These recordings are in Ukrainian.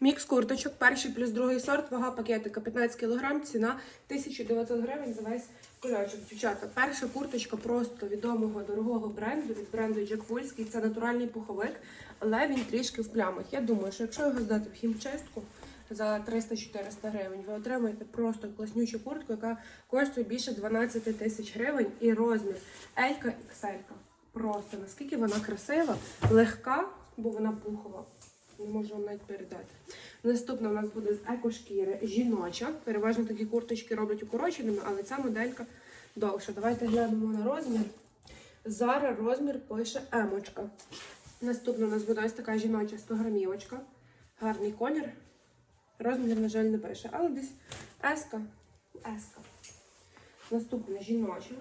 Мікс курточок, перший плюс другий сорт, вага пакетика 15 кг, ціна 1900 гривень за весь кульочок. Дівчата, перша курточка просто відомого дорогого бренду від бренду Джек Вульський. Це натуральний пуховик, але він трішки в плямах. Я думаю, що якщо його здати в хімчистку за 300-400 гривень, ви отримаєте просто класнючу куртку, яка коштує більше 12 тисяч гривень і розмір Елька Ікселька. Просто наскільки вона красива, легка, бо вона пухова. Не можу навіть передати. Наступна у нас буде з екошкіри жіноча. Переважно такі курточки роблять укороченими, але ця моделька довша. Давайте глянемо на розмір. Зараз розмір пише емочка. Наступна у нас буде ось така жіноча 100 грамівочка. Гарний колір. Розмір, на жаль, не пише, але десь еска. Еска. Наступна жіноча,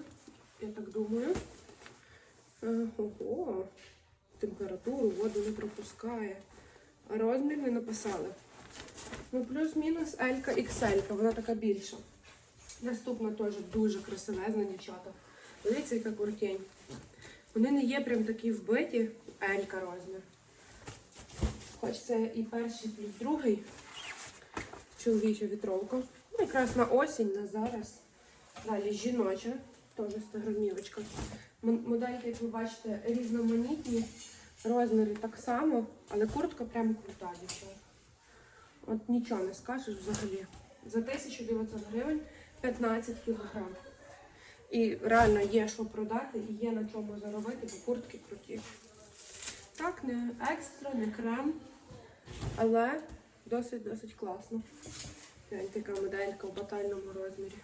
я так думаю. Е, Ого, температуру, воду не пропускає. Розмір не написали. Ну, плюс-мінус Елька XL, вона така більша. Наступна теж дуже красивезна дівчата. Дивіться, яка куртень. Вони не є прям такі вбиті, Елька розмір. Хоч це і перший, плюс другий. Чоловіча вітровка. Ну, якраз на осінь, на зараз. Далі жіноча, теж 100 грамівочка. Модельки, як ви бачите, різноманітні. Розміри так само, але куртка прям крута, дівчата. От нічого не скажеш взагалі. За 1900 гривень 15 кілограм. І реально є що продати і є на чому заробити, бо куртки круті. Так, не екстра, не крем, але досить-досить класно. Яка моделька в батальному розмірі.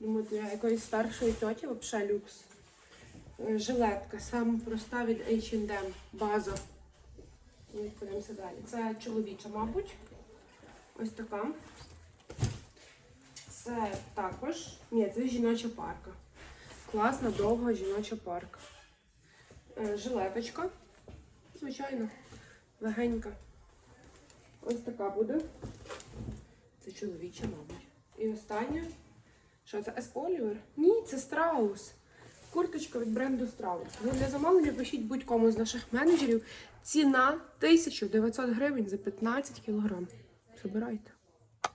Думаю, для якоїсь старшої тьоті взагалі люкс. Е, Жилетка, саме проста від H&M, база. Ми далі. Це чоловіча, мабуть. Ось така. Це також. Ні, це жіноча парка. Класна, довга жіноча парка. Е, Жилеточка. Звичайно, легенька. Ось така буде. Це чоловіча, мабуть. І остання. Що це С. Олівер? Ні, це страус. Курточка від бренду Страус. Ви для замовлення пишіть будь-кому з наших менеджерів. Ціна 1900 гривень за 15 кілограм. Забирайте.